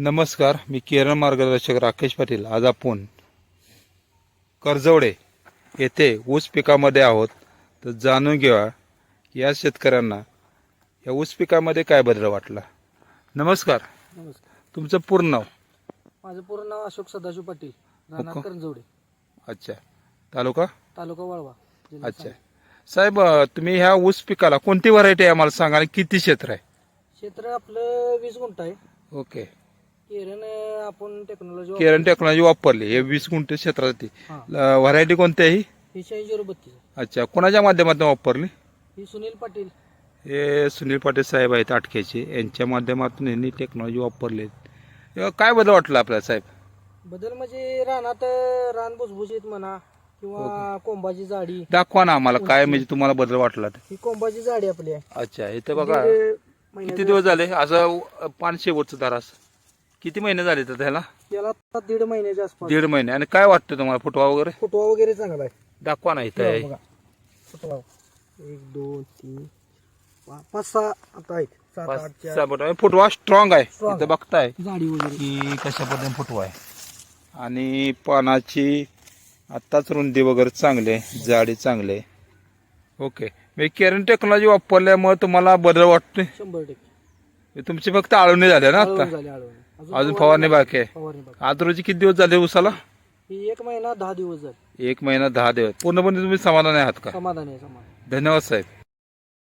नमस्कार मी केरळ मार्गदर्शक राकेश पाटील. आज आपण कर्जवडे येथे ऊस पिकामध्ये आहोत. तर जाणून घ्या या शेतकऱ्यांना या ऊस पिकामध्ये काय बदल वाटला. नमस्कार. नमस्कार. तुमचं पूर्ण नाव? माझं पूर्ण नाव अशोक सदाशिव पाटील राहणार ओके. करंजवडे. अच्छा. तालुका? तालुका वाळवा जिल्हा अच्छा. साहेब अं, तुम्ही ह्या ऊस पिकाला कोणती व्हरायटी आहे? आम्हाला सांगा आणि किती क्षेत्र आहे? क्षेत्र आपलं वीस गुंठ आहे. ओके. केरन आपण टेक्नॉलॉजी केरन टेक्नॉलॉजी वापरली. हे वीस गुंठे क्षेत्रासाठी हा. व्हरायटी कोणती आहे ही ही शहाऐंशी झिरो बत्तीस. अच्छा. कोणाच्या माध्यमातून वापरली? ही सुनील पाटील. हे सुनील पाटील साहेब आहेत आटक्याचे. यांच्या माध्यमातून यांनी टेक्नॉलॉजी वापरली. काय बदल वाटला आपल्याला साहेब? बदल म्हणजे रानात रान भुसभुशीत म्हणा किंवा कोंबाची जाडी दाखवा ना आम्हाला काय म्हणजे तुम्हाला बदल वाटला ही कोंबाची जाडी आपली आहे. अच्छा. इथं बघा. दीड किती दिवस झाले? असं पान शेवटचं दारास किती महिने झाले तर त्याला? याला आता दीड महिन्याच्या आसपास. दीड महिने. आणि काय वाटतं तुम्हाला फुटवा वगैरे? फुटवा वगैरे चांगला आहे. दाखवा ना इथं. आहे. बघा. फुटवा. एक दोन तीन पा- पाच सहा आता आहेत. सात आठ पाच चार. सहा बोटं. फुटवा स्ट्रॉंग आहे. Strong इथं बघताय. जाडी वगैरे. की कशा पद्धतीने फुटवा आहे. आणि पानाची आत्ताच रुंदी वगैरे चांगले जाडी चांगले ओके. मी केरन टेक्नॉलॉजी वापरल्यामुळे तुम्हाला बदल वाटतोय? शंभर टक्के. तुमची फक्त आळवणी झाल्या ना आळवण आता झाली आळवण. अजून फवारणी बाकी आहे. फवारणी बाकी आज रोजी किती दिवस झाले उसाला ही एक महिना दहा दिवस झाले. एक महिना दहा दिवस. पूर्णपणे तुम्ही समाधानी आहात का? समाधान आहे समाधान धन्यवाद साहेब.